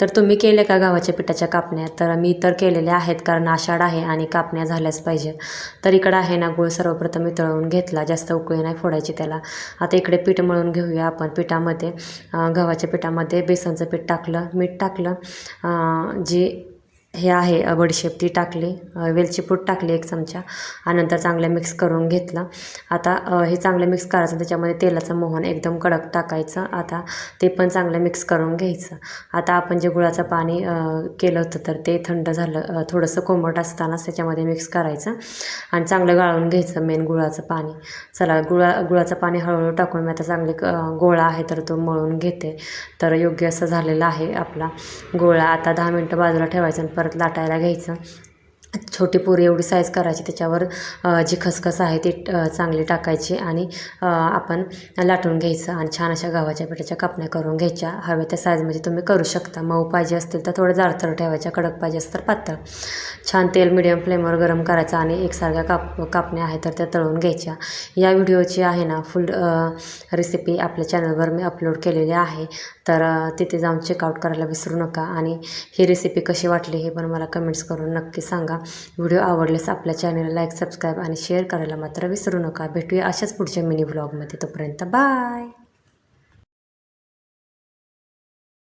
तर तुम्ही केले का गव्हाच्या पिठाच्या कापण्या? तर मी तर केलेल्या आहेत कारण आषाढ आहे आणि कापण्या झाल्याच पाहिजेत. तर इकडं आहे ना गुळ सर्वप्रथम मी तळून घेतला. जास्त उकळी नाही फोडायची त्याला. आता इकडे पीठ मळून घेऊया आपण पिठामध्ये. गव्हाच्या पिठामध्ये बेसनचं पीठ टाकलं. मीठ टाकलं. जी हे आहे बडीशेप ती टाकली अ, वेलची टाकली एक चमचा आणि नंतर चांगलं मिक्स करून घेतलं. आता हे चांगलं मिक्स करायचं त्याच्यामध्ये तेलाचं मोहन एकदम कडक टाकायचं. आता ते पण चांगलं मिक्स करून घ्यायचं. आता आपण जे गुळाचं पाणी केलं होतं तर ते थंड झालं थोडंसं कोमट असतानाच त्याच्यामध्ये मिक्स करायचं आणि चांगलं गाळून घ्यायचं मेन गुळाचं पाणी. चला गुळा गुळाचं पाणी हळूहळू टाकून मी आता चांगले गोळा आहे तर तो मळून घेते. तर योग्य असं झालेलं आहे आपला गोळा. आता दहा मिनटं बाजूला ठेवायचं आणि परत लाटायला घ्यायचं. छोटी पुरी एवढी साईज करायची त्याच्यावर जी खसखस आहे ती चांगली टाकायची आणि आपण लाटून घ्यायचं आणि छान अशा गव्हाच्या पिठाच्या कापण्या करून घ्यायच्या. हव्या त्या साईजमध्ये तुम्ही करू शकता. मऊ पाहिजे असतील तर थोडं जाडतर ठेवायच्या कडक पाहिजे असतील तर पातळ. छान तेल मिडियम फ्लेमवर गरम करायचं आणि एकसारख्या काप कापण्या आहेत तर त्या तळून घ्यायच्या. या व्हिडिओची आहे ना फुल रेसिपी आपल्या चॅनलवर मी अपलोड केलेली आहे. तर तिथे जाऊन चेकआउट करायला विसरू नका आणि ही रेसिपी कशी वाटली हे पण मला कमेंट्स करून नक्की सांगा. व्हिडिओ आवडल्यास आपल्या चॅनलला लाईक सबस्क्राईब आणि शेअर करायला मात्र विसरू नका. भेटूया अशाच पुढच्या मिनी ब्लॉगमध्ये तोपर्यंत बाय